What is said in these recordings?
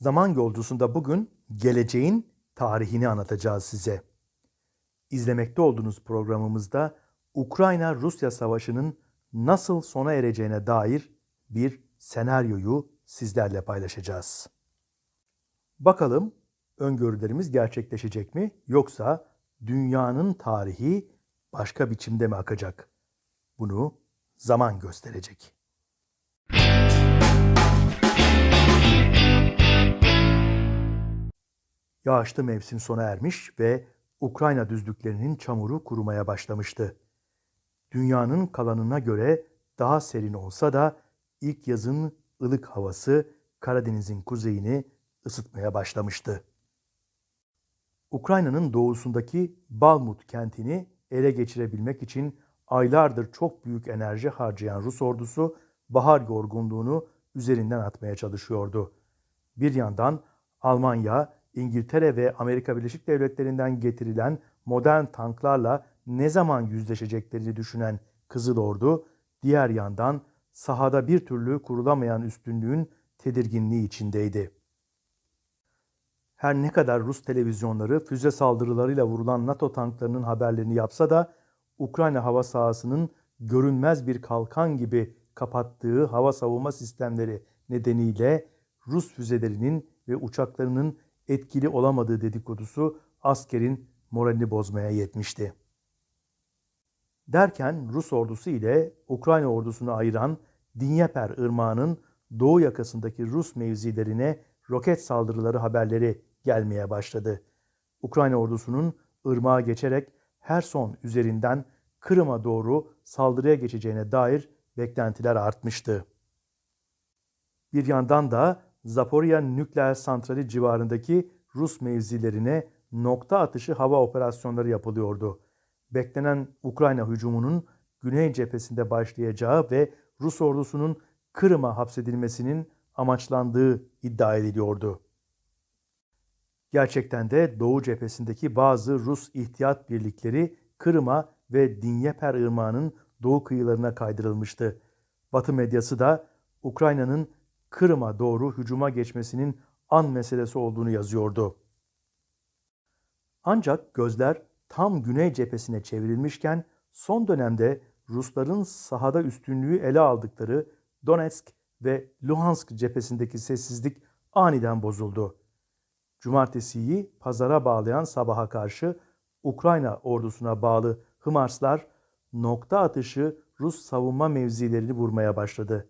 Zaman yolcusunda bugün geleceğin tarihini anlatacağız size. İzlemekte olduğunuz programımızda Ukrayna-Rusya savaşının nasıl sona ereceğine dair bir senaryoyu sizlerle paylaşacağız. Bakalım öngörülerimiz gerçekleşecek mi yoksa dünyanın tarihi başka biçimde mi akacak? Bunu zaman gösterecek. Yağışlı mevsim sona ermiş ve Ukrayna düzlüklerinin çamuru kurumaya başlamıştı. Dünyanın kalanına göre daha serin olsa da ilk yazın ılık havası Karadeniz'in kuzeyini ısıtmaya başlamıştı. Ukrayna'nın doğusundaki Balmut kentini ele geçirebilmek için aylardır çok büyük enerji harcayan Rus ordusu bahar yorgunluğunu üzerinden atmaya çalışıyordu. Bir yandan Almanya, İngiltere ve Amerika Birleşik Devletleri'nden getirilen modern tanklarla ne zaman yüzleşeceklerini düşünen Kızıl Ordu, diğer yandan sahada bir türlü kurulamayan üstünlüğün tedirginliği içindeydi. Her ne kadar Rus televizyonları füze saldırılarıyla vurulan NATO tanklarının haberlerini yapsa da Ukrayna hava sahasının görünmez bir kalkan gibi kapattığı hava savunma sistemleri nedeniyle Rus füzelerinin ve uçaklarının etkili olamadığı dedikodusu askerin moralini bozmaya yetmişti. Derken Rus ordusu ile Ukrayna ordusunu ayıran Dinyeper Irmağı'nın doğu yakasındaki Rus mevzilerine roket saldırıları haberleri gelmeye başladı. Ukrayna ordusunun ırmağa geçerek Herson üzerinden Kırım'a doğru saldırıya geçeceğine dair beklentiler artmıştı. Bir yandan da Zaporizhia nükleer santrali civarındaki Rus mevzilerine nokta atışı hava operasyonları yapılıyordu. Beklenen Ukrayna hücumunun güney cephesinde başlayacağı ve Rus ordusunun Kırım'a hapsedilmesinin amaçlandığı iddia ediliyordu. Gerçekten de Doğu cephesindeki bazı Rus ihtiyat birlikleri Kırım'a ve Dinyeper Irmağı'nın doğu kıyılarına kaydırılmıştı. Batı medyası da Ukrayna'nın Kırım'a doğru hücuma geçmesinin an meselesi olduğunu yazıyordu. Ancak gözler tam güney cephesine çevrilmişken son dönemde Rusların sahada üstünlüğü ele aldıkları Donetsk ve Luhansk cephesindeki sessizlik aniden bozuldu. Cumartesiyi pazara bağlayan sabaha karşı Ukrayna ordusuna bağlı Hımarslar nokta atışı Rus savunma mevzilerini vurmaya başladı.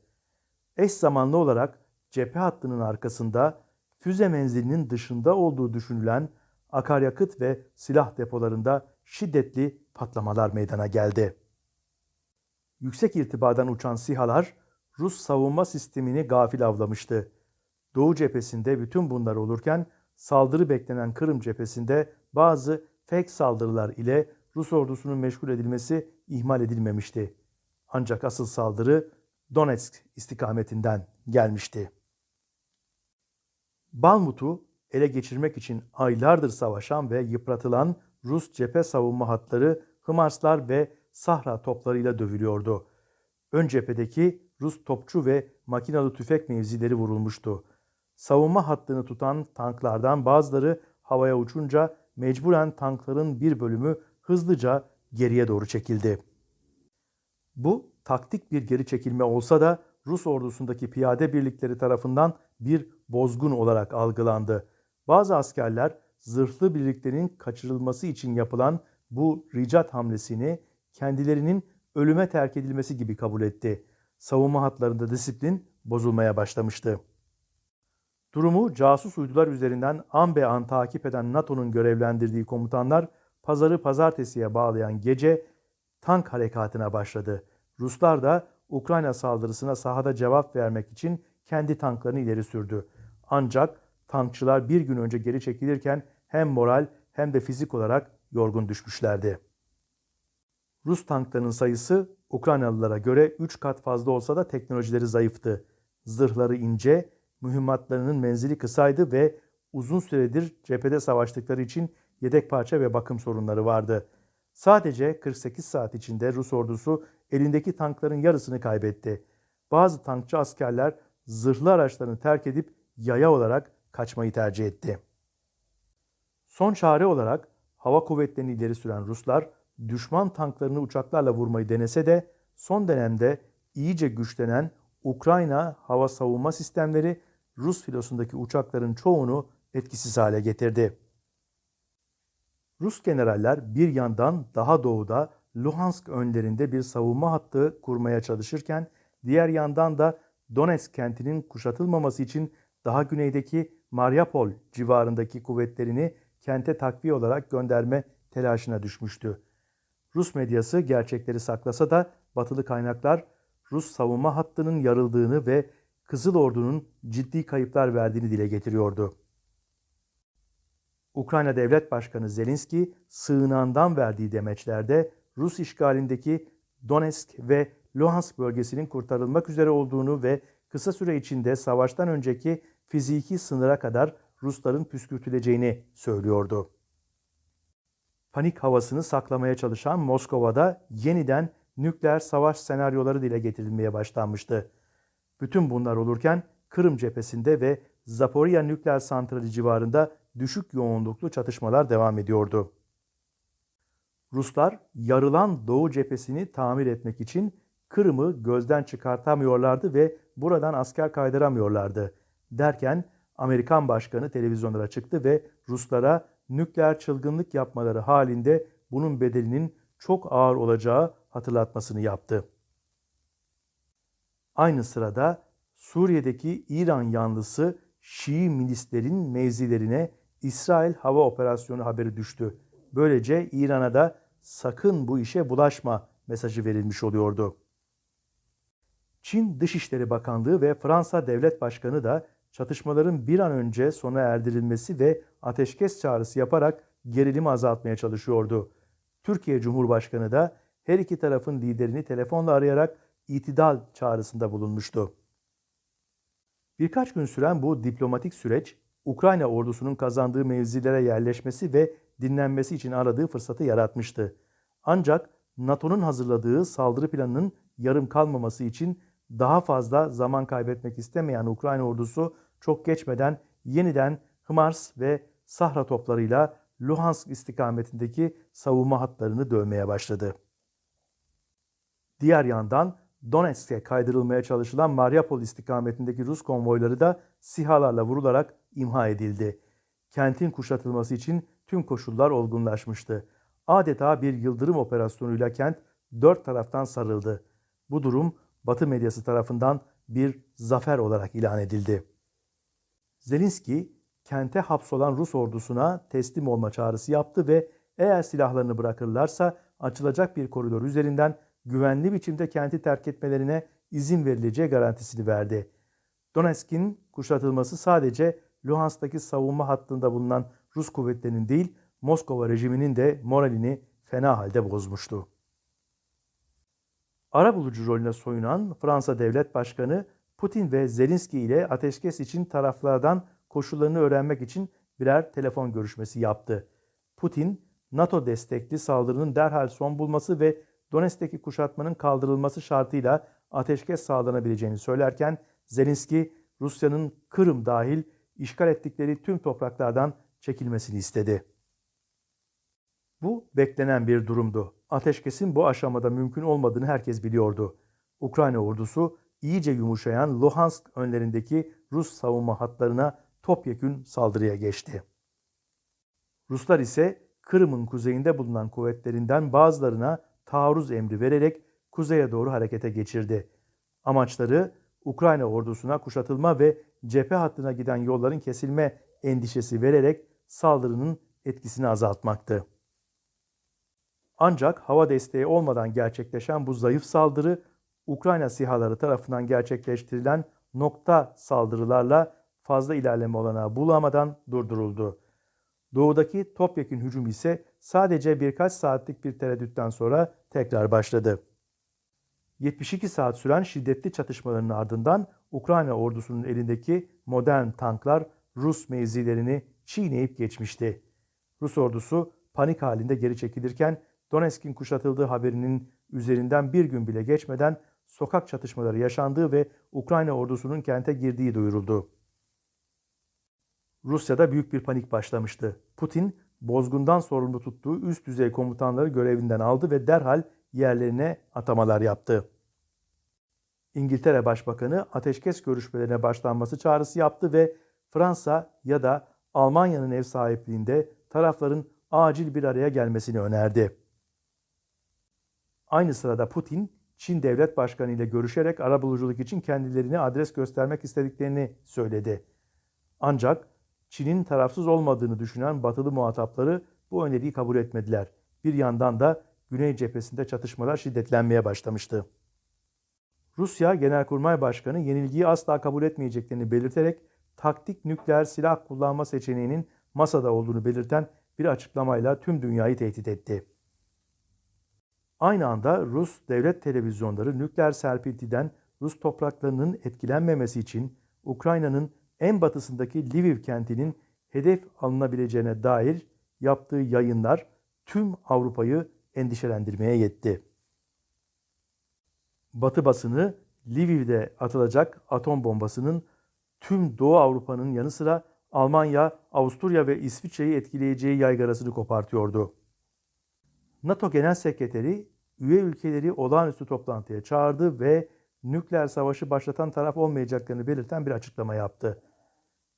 Eş zamanlı olarak cephe hattının arkasında füze menzilinin dışında olduğu düşünülen akaryakıt ve silah depolarında şiddetli patlamalar meydana geldi. Yüksek irtibadan uçan SİHA'lar Rus savunma sistemini gafil avlamıştı. Doğu cephesinde bütün bunlar olurken saldırı beklenen Kırım cephesinde bazı fake saldırılar ile Rus ordusunun meşgul edilmesi ihmal edilmemişti. Ancak asıl saldırı Donetsk istikametinden gelmişti. Balmut'u ele geçirmek için aylardır savaşan ve yıpratılan Rus cephe savunma hatları Hımarslar ve Sahra toplarıyla dövülüyordu. Ön cephedeki Rus topçu ve makinalı tüfek mevzileri vurulmuştu. Savunma hattını tutan tanklardan bazıları havaya uçunca mecburen tankların bir bölümü hızlıca geriye doğru çekildi. Bu taktik bir geri çekilme olsa da Rus ordusundaki piyade birlikleri tarafından bir bozgun olarak algılandı. Bazı askerler zırhlı birliklerin kaçırılması için yapılan bu ricat hamlesini kendilerinin ölüme terk edilmesi gibi kabul etti. Savunma hatlarında disiplin bozulmaya başlamıştı. Durumu casus uydular üzerinden an be an takip eden NATO'nun görevlendirdiği komutanlar pazarı pazartesiye bağlayan gece tank harekatına başladı. Ruslar da Ukrayna saldırısına sahada cevap vermek için kendi tanklarını ileri sürdü. Ancak tankçılar bir gün önce geri çekilirken hem moral hem de fizik olarak yorgun düşmüşlerdi. Rus tanklarının sayısı Ukraynalılara göre 3 kat fazla olsa da teknolojileri zayıftı. Zırhları ince, mühimmatlarının menzili kısaydı ve uzun süredir cephede savaştıkları için yedek parça ve bakım sorunları vardı. Sadece 48 saat içinde Rus ordusu elindeki tankların yarısını kaybetti. bazı tankçı askerler zırhlı araçlarını terk edip yaya olarak kaçmayı tercih etti. Son çare olarak hava kuvvetlerini ileri süren Ruslar düşman tanklarını uçaklarla vurmayı denese de son dönemde iyice güçlenen Ukrayna hava savunma sistemleri Rus filosundaki uçakların çoğunu etkisiz hale getirdi. Rus generaller bir yandan daha doğuda Luhansk önlerinde bir savunma hattı kurmaya çalışırken diğer yandan da Donetsk kentinin kuşatılmaması için daha güneydeki Mariupol civarındaki kuvvetlerini kente takviye olarak gönderme telaşına düşmüştü. Rus medyası gerçekleri saklasa da batılı kaynaklar Rus savunma hattının yarıldığını ve Kızıl Ordu'nun ciddi kayıplar verdiğini dile getiriyordu. Ukrayna Devlet Başkanı Zelenski sığınağından verdiği demeçlerde Rus işgalindeki Donetsk ve Luhansk bölgesinin kurtarılmak üzere olduğunu ve kısa süre içinde savaştan önceki fiziki sınıra kadar Rusların püskürtüleceğini söylüyordu. Panik havasını saklamaya çalışan Moskova'da yeniden nükleer savaş senaryoları dile getirilmeye başlanmıştı. Bütün bunlar olurken Kırım cephesinde ve Zaporizhia nükleer santrali civarında düşük yoğunluklu çatışmalar devam ediyordu. Ruslar yarılan Doğu cephesini tamir etmek için Kırım'ı gözden çıkartamıyorlardı ve buradan asker kaydıramıyorlardı. Derken Amerikan başkanı televizyonlara çıktı ve Ruslara nükleer çılgınlık yapmaları halinde bunun bedelinin çok ağır olacağı hatırlatmasını yaptı. Aynı sırada Suriye'deki İran yanlısı Şii milislerin mevzilerine İsrail hava operasyonu haberi düştü. Böylece İran'a da sakın bu işe bulaşma mesajı verilmiş oluyordu. Çin Dışişleri Bakanlığı ve Fransa Devlet Başkanı da çatışmaların bir an önce sona erdirilmesi ve ateşkes çağrısı yaparak gerilimi azaltmaya çalışıyordu. Türkiye Cumhurbaşkanı da her iki tarafın liderini telefonla arayarak itidal çağrısında bulunmuştu. Birkaç gün süren bu diplomatik süreç, Ukrayna ordusunun kazandığı mevzilere yerleşmesi ve dinlenmesi için aradığı fırsatı yaratmıştı. Ancak NATO'nun hazırladığı saldırı planının yarım kalmaması için daha fazla zaman kaybetmek istemeyen Ukrayna ordusu çok geçmeden yeniden Hmars ve Sahra toplarıyla Luhansk istikametindeki savunma hatlarını dövmeye başladı. Diğer yandan Donetsk'e kaydırılmaya çalışılan Mariupol istikametindeki Rus konvoyları da sihalarla vurularak imha edildi. Kentin kuşatılması için tüm koşullar olgunlaşmıştı. Adeta bir yıldırım operasyonuyla kent dört taraftan sarıldı. Bu durum Batı medyası tarafından bir zafer olarak ilan edildi. Zelenski, kente hapsolan Rus ordusuna teslim olma çağrısı yaptı ve eğer silahlarını bırakırlarsa açılacak bir koridor üzerinden güvenli biçimde kenti terk etmelerine izin verileceği garantisini verdi. Donetsk'in kuşatılması sadece Luhansk'taki savunma hattında bulunan Rus kuvvetlerinin değil, Moskova rejiminin de moralini fena halde bozmuştu. Ara bulucu rolüne soyunan Fransa Devlet Başkanı Putin ve Zelenski ile ateşkes için taraflardan koşullarını öğrenmek için birer telefon görüşmesi yaptı. Putin, NATO destekli saldırının derhal son bulması ve Donetsk'teki kuşatmanın kaldırılması şartıyla ateşkes sağlanabileceğini söylerken Zelenski, Rusya'nın Kırım dahil işgal ettikleri tüm topraklardan çekilmesini istedi. Bu beklenen bir durumdu. Ateşkesin bu aşamada mümkün olmadığını herkes biliyordu. Ukrayna ordusu iyice yumuşayan Luhansk önlerindeki Rus savunma hatlarına topyekün saldırıya geçti. Ruslar ise Kırım'ın kuzeyinde bulunan kuvvetlerinden bazılarına taarruz emri vererek kuzeye doğru harekete geçirdi. Amaçları Ukrayna ordusuna kuşatılma ve cephe hattına giden yolların kesilme endişesi vererek saldırının etkisini azaltmaktı. Ancak hava desteği olmadan gerçekleşen bu zayıf saldırı Ukrayna sihaları tarafından gerçekleştirilen nokta saldırılarla fazla ilerleme olanağı bulamadan durduruldu. Doğudaki topyekün hücum ise sadece birkaç saatlik bir tereddütten sonra tekrar başladı. 72 saat süren şiddetli çatışmaların ardından Ukrayna ordusunun elindeki modern tanklar Rus mevzilerini çiğneyip geçmişti. Rus ordusu panik halinde geri çekilirken Donetsk'in kuşatıldığı haberinin üzerinden bir gün bile geçmeden sokak çatışmaları yaşandığı ve Ukrayna ordusunun kente girdiği duyuruldu. Rusya'da büyük bir panik başlamıştı. Putin, bozgundan sorumlu tuttuğu üst düzey komutanları görevinden aldı ve derhal yerlerine atamalar yaptı. İngiltere Başbakanı ateşkes görüşmelerine başlanması çağrısı yaptı ve Fransa ya da Almanya'nın ev sahipliğinde tarafların acil bir araya gelmesini önerdi. Aynı sırada Putin, Çin Devlet Başkanı ile görüşerek arabuluculuk için kendilerine adres göstermek istediklerini söyledi. Ancak Çin'in tarafsız olmadığını düşünen batılı muhatapları bu öneriyi kabul etmediler. Bir yandan da Güney cephesinde çatışmalar şiddetlenmeye başlamıştı. Rusya Genelkurmay Başkanı yenilgiyi asla kabul etmeyeceklerini belirterek taktik nükleer silah kullanma seçeneğinin masada olduğunu belirten bir açıklamayla tüm dünyayı tehdit etti. Aynı anda Rus devlet televizyonları nükleer serpintiden Rus topraklarının etkilenmemesi için Ukrayna'nın en batısındaki Lviv kentinin hedef alınabileceğine dair yaptığı yayınlar tüm Avrupa'yı endişelendirmeye yetti. Batı basını Lviv'de atılacak atom bombasının tüm Doğu Avrupa'nın yanı sıra Almanya, Avusturya ve İsviçre'yi etkileyeceği yaygarasını kopartıyordu. NATO Genel Sekreteri üye ülkeleri olağanüstü toplantıya çağırdı ve nükleer savaşı başlatan taraf olmayacaklarını belirten bir açıklama yaptı.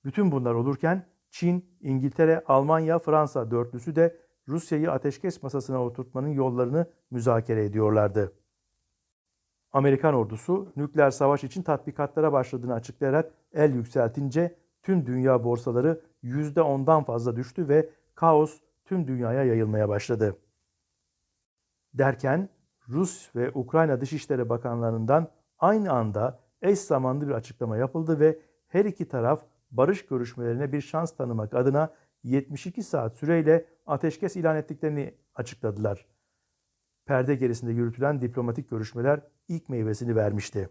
Bütün bunlar olurken Çin, İngiltere, Almanya, Fransa dörtlüsü de Rusya'yı ateşkes masasına oturtmanın yollarını müzakere ediyorlardı. Amerikan ordusu nükleer savaş için tatbikatlara başladığını açıklayarak el yükseltince tüm dünya borsaları %10'dan fazla düştü ve kaos tüm dünyaya yayılmaya başladı. Derken Rus ve Ukrayna Dışişleri Bakanlarından aynı anda eş zamanlı bir açıklama yapıldı ve her iki taraf barış görüşmelerine bir şans tanımak adına 72 saat süreyle ateşkes ilan ettiklerini açıkladılar. Perde gerisinde yürütülen diplomatik görüşmeler ilk meyvesini vermişti.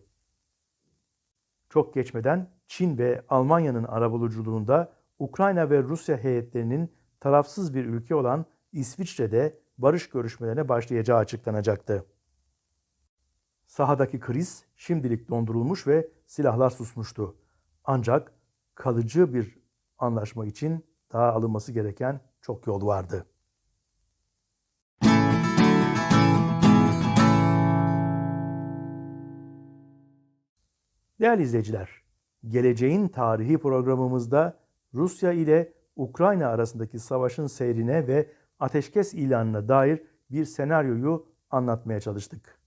Çok geçmeden Çin ve Almanya'nın arabuluculuğunda Ukrayna ve Rusya heyetlerinin tarafsız bir ülke olan İsviçre'de barış görüşmelerine başlayacağı açıklanacaktı. Sahadaki kriz şimdilik dondurulmuş ve silahlar susmuştu. Ancak kalıcı bir anlaşma için daha alınması gereken çok yol vardı. Değerli izleyiciler, geleceğin tarihi programımızda Rusya ile Ukrayna arasındaki savaşın seyrine ve ateşkes ilanına dair bir senaryoyu anlatmaya çalıştık.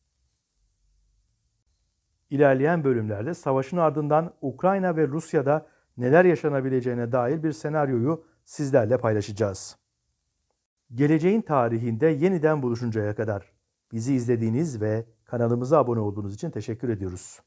İlerleyen bölümlerde savaşın ardından Ukrayna ve Rusya'da neler yaşanabileceğine dair bir senaryoyu sizlerle paylaşacağız. Geleceğin tarihinde yeniden buluşuncaya kadar bizi izlediğiniz ve kanalımıza abone olduğunuz için teşekkür ediyoruz.